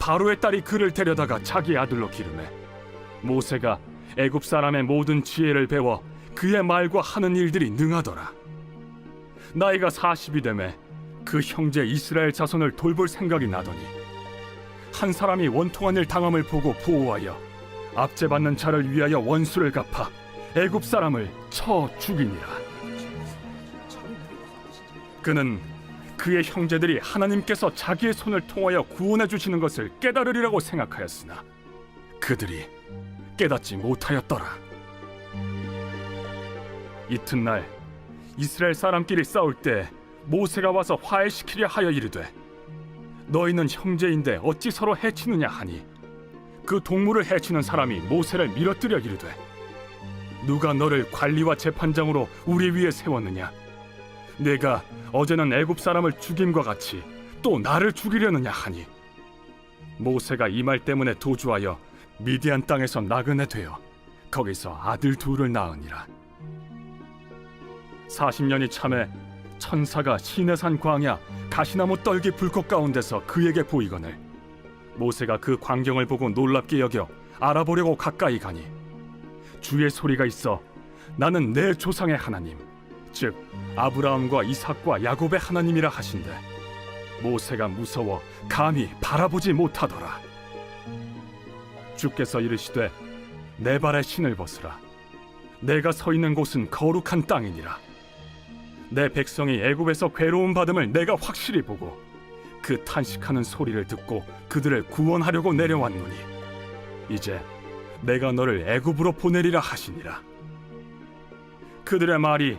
바로의 딸이 그를 데려다가 자기 아들로 기르매 모세가 애굽 사람의 모든 지혜를 배워 그의 말과 하는 일들이 능하더라. 나이가 40이 되매 그 형제 이스라엘 자손을 돌볼 생각이 나더니 한 사람이 원통한 일 당함을 보고 보호하여 압제받는 자를 위하여 원수를 갚아 애굽 사람을 쳐 죽이니라. 그는 그의 형제들이 하나님께서 자기의 손을 통하여 구원해 주시는 것을 깨달으리라고 생각하였으나 그들이 깨닫지 못하였더라. 이튿날 이스라엘 사람끼리 싸울 때 모세가 와서 화해시키려 하여 이르되 너희는 형제인데 어찌 서로 해치느냐 하니 그 동물을 해치는 사람이 모세를 밀어뜨려 이르되 누가 너를 관리와 재판장으로 우리 위에 세웠느냐 내가 어제는 애굽 사람을 죽임과 같이 또 나를 죽이려느냐 하니? 모세가 이 말 때문에 도주하여 미디안 땅에서 나그네 되어 거기서 아들 둘을 낳으니라. 40년이 참에 천사가 시내산 광야 가시나무 떨기 불꽃 가운데서 그에게 보이거늘 모세가 그 광경을 보고 놀랍게 여겨 알아보려고 가까이 가니 주의 소리가 있어 나는 내 조상의 하나님 즉 아브라함과 이삭과 야곱의 하나님이라 하신대. 모세가 무서워 감히 바라보지 못하더라. 주께서 이르시되 내 발에 신을 벗으라. 내가 서 있는 곳은 거룩한 땅이니라. 내 백성이 애굽에서 괴로움 받음을 내가 확실히 보고 그 탄식하는 소리를 듣고 그들을 구원하려고 내려왔노니 이제 내가 너를 애굽으로 보내리라 하시니라. 그들의 말이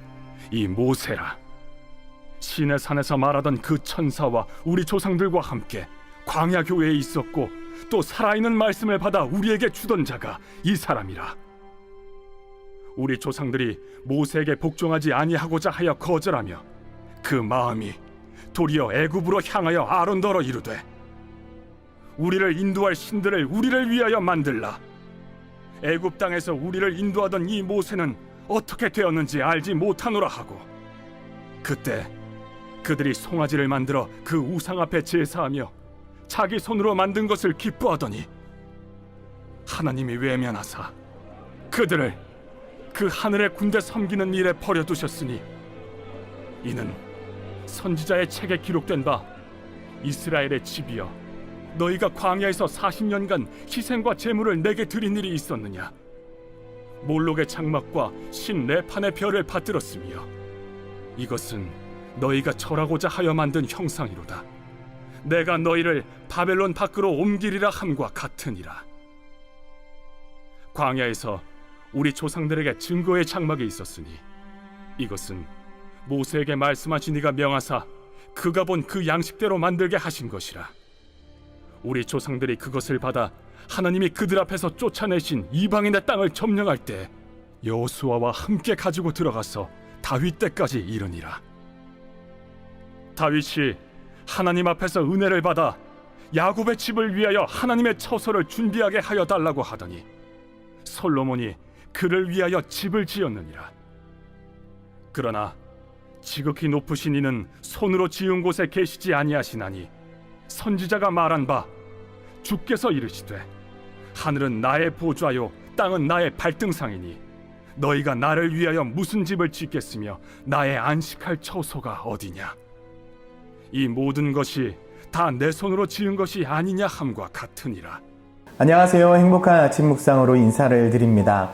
이 모세라. 신의 산에서 말하던 그 천사와 우리 조상들과 함께 광야 교회에 있었고 또 살아있는 말씀을 받아 우리에게 주던 자가 이 사람이라. 우리 조상들이 모세에게 복종하지 아니하고자 하여 거절하며 그 마음이 도리어 애굽으로 향하여 아론더러 이르되 우리를 인도할 신들을 우리를 위하여 만들라 애굽 땅에서 우리를 인도하던 이 모세는 어떻게 되었는지 알지 못하노라 하고 그때 그들이 송아지를 만들어 그 우상 앞에 제사하며 자기 손으로 만든 것을 기뻐하더니 하나님이 외면하사 그들을 그 하늘의 군대 섬기는 일에 버려두셨으니 이는 선지자의 책에 기록된 바 이스라엘의 집이여 너희가 광야에서 40년간 희생과 제물을 내게 드린 일이 있었느냐 몰록의 장막과 신 레판의 별을 받들었으며 이것은 너희가 절하고자 하여 만든 형상이로다. 내가 너희를 바벨론 밖으로 옮기리라 함과 같으니라. 광야에서 우리 조상들에게 증거의 장막이 있었으니 이것은 모세에게 말씀하신 이가 명하사 그가 본 그 양식대로 만들게 하신 것이라. 우리 조상들이 그것을 받아 하나님이 그들 앞에서 쫓아내신 이방인의 땅을 점령할 때 여호수아와 함께 가지고 들어가서 다윗 때까지 이르니라. 다윗이 하나님 앞에서 은혜를 받아 야곱의 집을 위하여 하나님의 처소를 준비하게 하여 달라고 하더니 솔로몬이 그를 위하여 집을 지었느니라. 그러나 지극히 높으신 이는 손으로 지은 곳에 계시지 아니하시나니 선지자가 말한 바 주께서 이르시되 하늘은 나의 보좌요 땅은 나의 발등상이니 너희가 나를 위하여 무슨 집을 짓겠으며 나의 안식할 처소가 어디냐 이 모든 것이 다 내 손으로 지은 것이 아니냐 함과 같으니라. 안녕하세요. 행복한 아침 묵상으로 인사를 드립니다.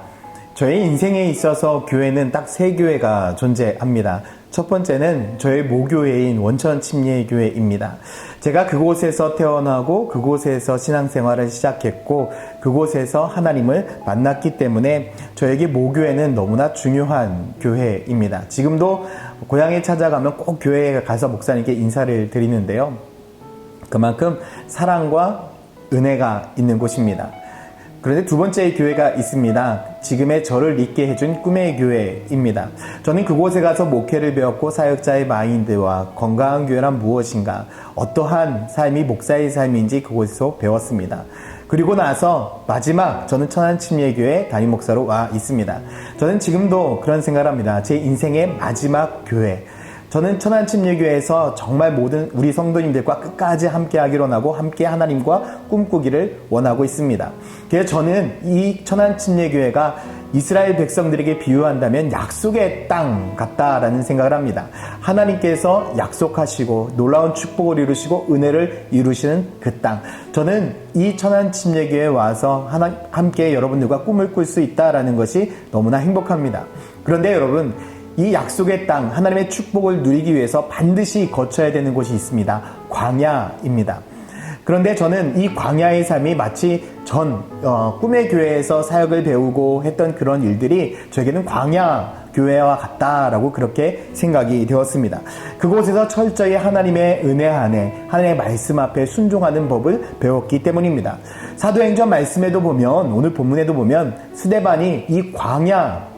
저의 인생에 있어서 교회는 딱 세 교회가 존재합니다. 첫 번째는 저의 모교회인 원천 침례교회입니다. 제가 그곳에서 태어나고 그곳에서 신앙생활을 시작했고 그곳에서 하나님을 만났기 때문에 저에게 모교회는 너무나 중요한 교회입니다. 지금도 고향에 찾아가면 꼭 교회에 가서 목사님께 인사를 드리는데요. 그만큼 사랑과 은혜가 있는 곳입니다. 그런데 두 번째 교회가 있습니다. 지금의 저를 있게 해준 꿈의 교회입니다. 저는 그곳에 가서 목회를 배웠고 사역자의 마인드와 건강한 교회란 무엇인가, 어떠한 삶이 목사의 삶인지 그곳에서 배웠습니다. 그리고 나서 마지막 저는 천안침례교회 담임 목사로 와 있습니다. 저는 지금도 그런 생각을 합니다. 제 인생의 마지막 교회. 저는 천안침례교회에서 정말 모든 우리 성도님들과 끝까지 함께 하기로 하고 함께 하나님과 꿈꾸기를 원하고 있습니다. 그래서 저는 이 천안침례교회가 이스라엘 백성들에게 비유한다면 약속의 땅 같다라는 생각을 합니다. 하나님께서 약속하시고 놀라운 축복을 이루시고 은혜를 이루시는 그 땅. 저는 이 천안 침례교회에 와서 하나, 함께 여러분들과 꿈을 꿀 수 있다라는 것이 너무나 행복합니다. 그런데 여러분, 이 약속의 땅, 하나님의 축복을 누리기 위해서 반드시 거쳐야 되는 곳이 있습니다. 광야입니다. 그런데 저는 이 광야의 삶이 마치 전 어, 꿈의 교회에서 사역을 배우고 했던 그런 일들이 저에게는 광야 교회와 같다라고 그렇게 생각이 되었습니다. 그곳에서 철저히 하나님의 은혜 안에 하나님의 말씀 앞에 순종하는 법을 배웠기 때문입니다. 사도행전 말씀에도 보면 오늘 본문에도 보면 스데반이 이 광야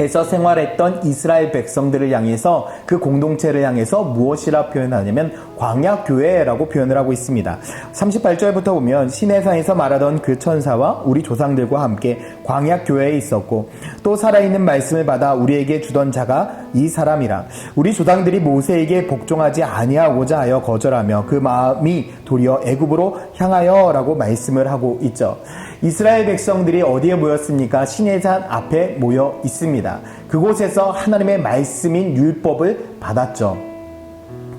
에서 생활했던 이스라엘 백성들을 향해서 그 공동체를 향해서 무엇이라 표현하냐면 광야교회라고 표현을 하고 있습니다. 38절부터 보면 시내산에서 말하던 그 천사와 우리 조상들과 함께 광야교회에 있었고 또 살아있는 말씀을 받아 우리에게 주던 자가 이 사람이라 우리 조상들이 모세에게 복종하지 아니하고자 하여 거절하며 그 마음이 도리어 애굽으로 향하여라고 말씀을 하고 있죠. 이스라엘 백성들이 어디에 모였습니까? 시내산 앞에 모여 있습니다. 그곳에서 하나님의 말씀인 율법을 받았죠.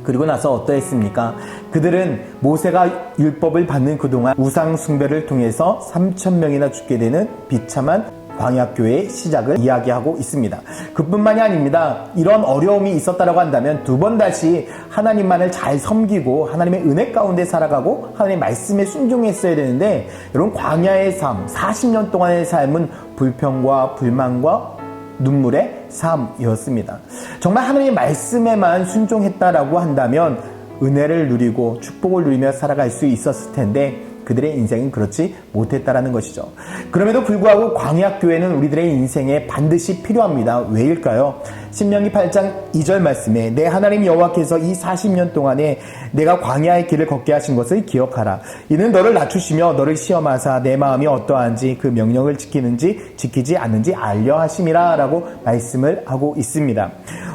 그리고 나서 어떠했습니까? 그들은 모세가 율법을 받는 그동안 우상 숭배를 통해서 3천 명이나 죽게 되는 비참한 광약교회의 시작을 이야기하고 있습니다. 그뿐만이 아닙니다. 이런 어려움이 있었다라고 한다면 두 번 다시 하나님만을 잘 섬기고 하나님의 은혜 가운데 살아가고 하나님의 말씀에 순종했어야 되는데 여러분 광야의 삶, 40년 동안의 삶은 불평과 불만과 눈물의 삶이었습니다. 정말 하나님의 말씀에만 순종했다라고 한다면 은혜를 누리고 축복을 누리며 살아갈 수 있었을 텐데 그들의 인생은 그렇지 못했다라는 것이죠. 그럼에도 불구하고 광약교회는 우리들의 인생에 반드시 필요합니다. 왜일까요? 신명기 8장 2절 말씀에 내 하나님 여호와께서 이 40년 동안에 내가 광야의 길을 걷게 하신 것을 기억하라. 이는 너를 낮추시며 너를 시험하사 내 마음이 어떠한지 그 명령을 지키는지 지키지 않는지 알려 하심이라라고 말씀을 하고 있습니다.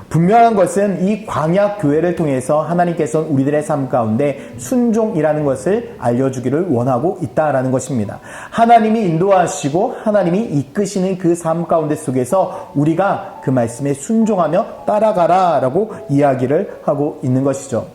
분명한 것은 이 광야 교회를 통해서 하나님께서는 우리들의 삶 가운데 순종이라는 것을 알려주기를 원하고 있다라는 것입니다. 하나님이 인도하시고 하나님이 이끄시는 그 삶 가운데 속에서 우리가 그 말씀에 순종하며 따라가라라고 이야기를 하고 있는 것이죠.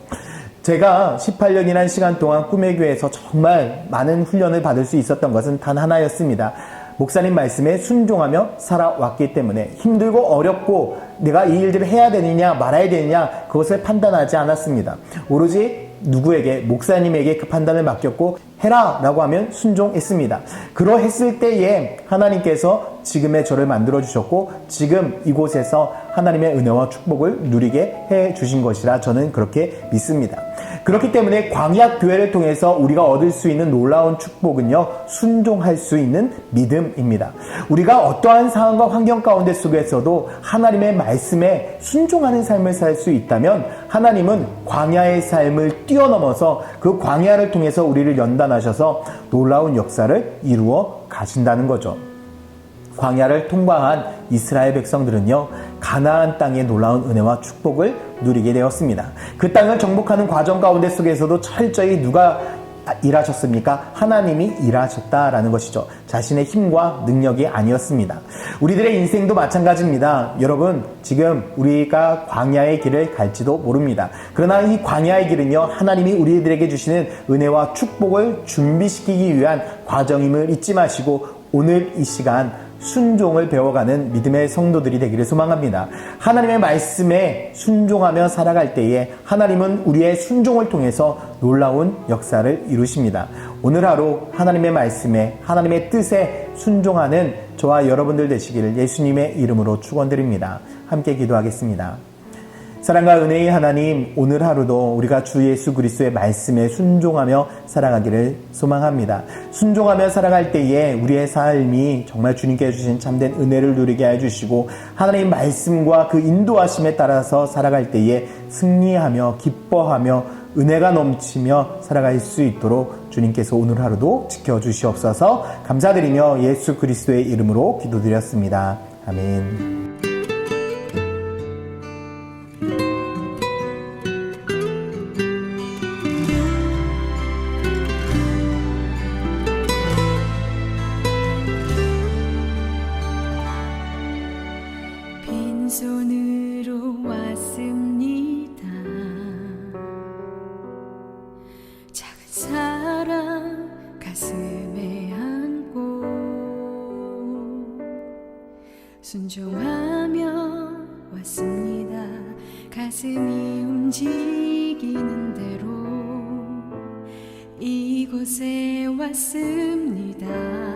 제가 18년이라는 시간 동안 꿈의 교회에서 정말 많은 훈련을 받을 수 있었던 것은 단 하나였습니다. 목사님 말씀에 순종하며 살아왔기 때문에 힘들고 어렵고 내가 이 일들을 해야 되느냐 말아야 되느냐 그것을 판단하지 않았습니다. 오로지 누구에게 목사님에게 그 판단을 맡겼고 해라 라고 하면 순종했습니다. 그러했을 때에 하나님께서 지금의 저를 만들어 주셨고 지금 이곳에서 하나님의 은혜와 축복을 누리게 해 주신 것이라 저는 그렇게 믿습니다. 그렇기 때문에 광야 교회를 통해서 우리가 얻을 수 있는 놀라운 축복은요 순종할 수 있는 믿음입니다. 우리가 어떠한 상황과 환경 가운데 속에서도 하나님의 말씀에 순종하는 삶을 살 수 있다면 하나님은 광야의 삶을 뛰어넘어서 그 광야를 통해서 우리를 연단하셔서 놀라운 역사를 이루어 가신다는 거죠. 광야를 통과한 이스라엘 백성들은요, 가나안 땅의 놀라운 은혜와 축복을 누리게 되었습니다. 그 땅을 정복하는 과정 가운데 속에서도 철저히 누가 일하셨습니까? 하나님이 일하셨다라는 것이죠. 자신의 힘과 능력이 아니었습니다. 우리들의 인생도 마찬가지입니다. 여러분, 지금 우리가 광야의 길을 갈지도 모릅니다. 그러나 이 광야의 길은요, 하나님이 우리들에게 주시는 은혜와 축복을 준비시키기 위한 과정임을 잊지 마시고 오늘 이 시간 순종을 배워가는 믿음의 성도들이 되기를 소망합니다. 하나님의 말씀에 순종하며 살아갈 때에 하나님은 우리의 순종을 통해서 놀라운 역사를 이루십니다. 오늘 하루 하나님의 말씀에 하나님의 뜻에 순종하는 저와 여러분들 되시기를 예수님의 이름으로 축원드립니다. 함께 기도하겠습니다. 사랑과 은혜의 하나님, 오늘 하루도 우리가 주 예수 그리스도의 말씀에 순종하며 살아가기를 소망합니다. 순종하며 살아갈 때에 우리의 삶이 정말 주님께 주신 참된 은혜를 누리게 해주시고 하나님의 말씀과 그 인도하심에 따라서 살아갈 때에 승리하며 기뻐하며 은혜가 넘치며 살아갈 수 있도록 주님께서 오늘 하루도 지켜주시옵소서 감사드리며 예수 그리스도의 이름으로 기도드렸습니다. 아멘. 순종하며 왔습니다. 가슴이 움직이는 대로 이곳에 왔습니다.